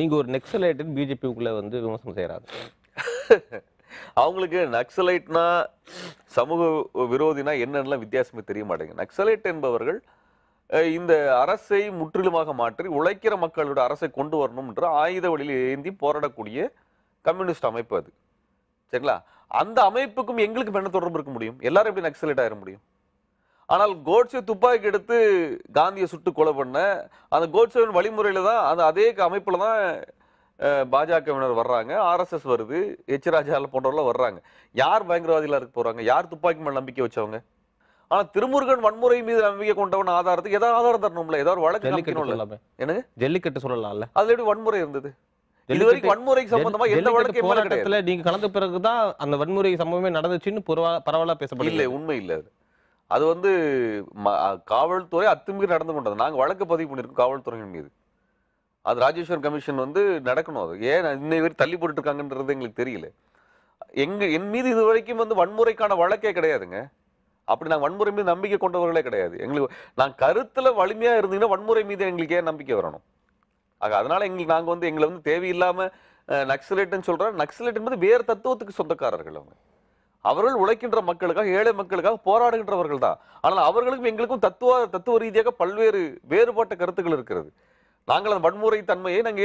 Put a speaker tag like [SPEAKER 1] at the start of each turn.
[SPEAKER 1] நீங்க ஒரு நெக்ஸலைட்டு பிஜேபிக்குள்ள வந்து விமர்சனம் செய்யறாங்க
[SPEAKER 2] அவங்களுக்கு நக்சலைட்னா சமூக விரோதினா என்னென்னலாம் வித்தியாசமே தெரிய மாட்டேங்குது. நக்சலைட் என்பவர்கள் இந்த அரசை முற்றிலுமாக மாற்றி உழைக்கிற மக்களோட அரசை கொண்டு வரணும்ன்ற ஆயுத வழியில் ஏந்தி போராடக்கூடிய கம்யூனிஸ்ட் அமைப்பு அது. சரிங்களா? அந்த அமைப்புக்கும் எங்களுக்கு என்ன தொடர்பு இருக்க முடியும்? எல்லாரும் எப்படி நக்சலைட் ஆயிட முடியும்? ஆனால் கோட்ஸே துப்பாக்கி எடுத்து காந்தியை சுட்டு கொலை பண்ண அந்த கோட்ஸேவின் வழிமுறையில தான் அந்த அதே அமைப்புல தான் பாஜகவினர் வர்றாங்க. ஆர்எஸ்எஸ் வருது எச் ராஜா போன்றவர்கள் வர்றாங்க. யார் பயங்கரவாதிகளா இருக்க போறாங்க? யார் துப்பாக்கி மேல நம்பிக்கை வச்சவங்க? ஆனா திருமுருகன் வன்முறை மீது நம்பிக்கை கொண்டவன் ஆதாரத்துக்கு ஏதாவது ஆதாரம் தரணும்ல? ஏதாவது வழக்கு
[SPEAKER 1] ஜல்லிக்கட்டு
[SPEAKER 2] என்னங்க?
[SPEAKER 1] ஜல்லிக்கட்டு சொல்லலாம்ல.
[SPEAKER 2] அதுல எப்படி வன்முறை இருந்தது? இது
[SPEAKER 1] ஜல்லிக்கட்டு-
[SPEAKER 2] வரைக்கும் வன்முறைக்கு சம்பந்தமா எந்த வழக்கு
[SPEAKER 1] போராட்டத்துல நீங்க கலந்த பிறகுதான் அந்த வன்முறை சம்பவமே நடந்துச்சுன்னு பரவா- பரவலா
[SPEAKER 2] இல்ல
[SPEAKER 1] பேசப்படுது
[SPEAKER 2] உண்மை இல்ல அது வந்து ம- காவல்துறை அத்துமீறி நடந்து கொண்டது. நாங்கள் வழக்கு பதிவு பண்ணியிருக்கோம் காவல்துறையின் மீது. அது ராஜேஸ்வரன் கமிஷன் வந்து நடக்கணும் அது. ஏன் இன்னை வரை தள்ளி போட்டுட்ருக்காங்கன்றது எங்களுக்கு தெரியல. எங்கள் என் மீது இது வரைக்கும் வந்து வன்முறைக்கான வழக்கே கிடையாதுங்க. அப்படி நாங்கள் வன்முறை மீது நம்பிக்கை கொண்டவர்களே கிடையாது. எங்களுக்கு நான் கருத்தில் வலிமையாக இருந்தீங்கன்னா வன்முறை மீது எங்களுக்கு ஏன் நம்பிக்கை வரணும்? ஆக அதனால் எங்களுக்கு நாங்கள் வந்து எங்களை வந்து தேவையில்லாமல் அஹ், சொல்கிறோம் சொல்றோம். நக்சலைட் என்பது வேறு தத்துவத்துக்கு சொந்தக்காரர்கள் அவங்க. அவர்கள் உழைக்கின்ற மக்களுக்காக ஏழை மக்களுக்காக போராடுகின்றவர்கள் தான். ஆனால் அவர்களுக்கும் எங்களுக்கும் தத்துவ தத்துவ ரீதியாக பல்வேறு வேறுபட்ட கருத்துக்கள் இருக்கிறது. நாங்கள் அந்த வன்முறை தன்மையை நாங்கள்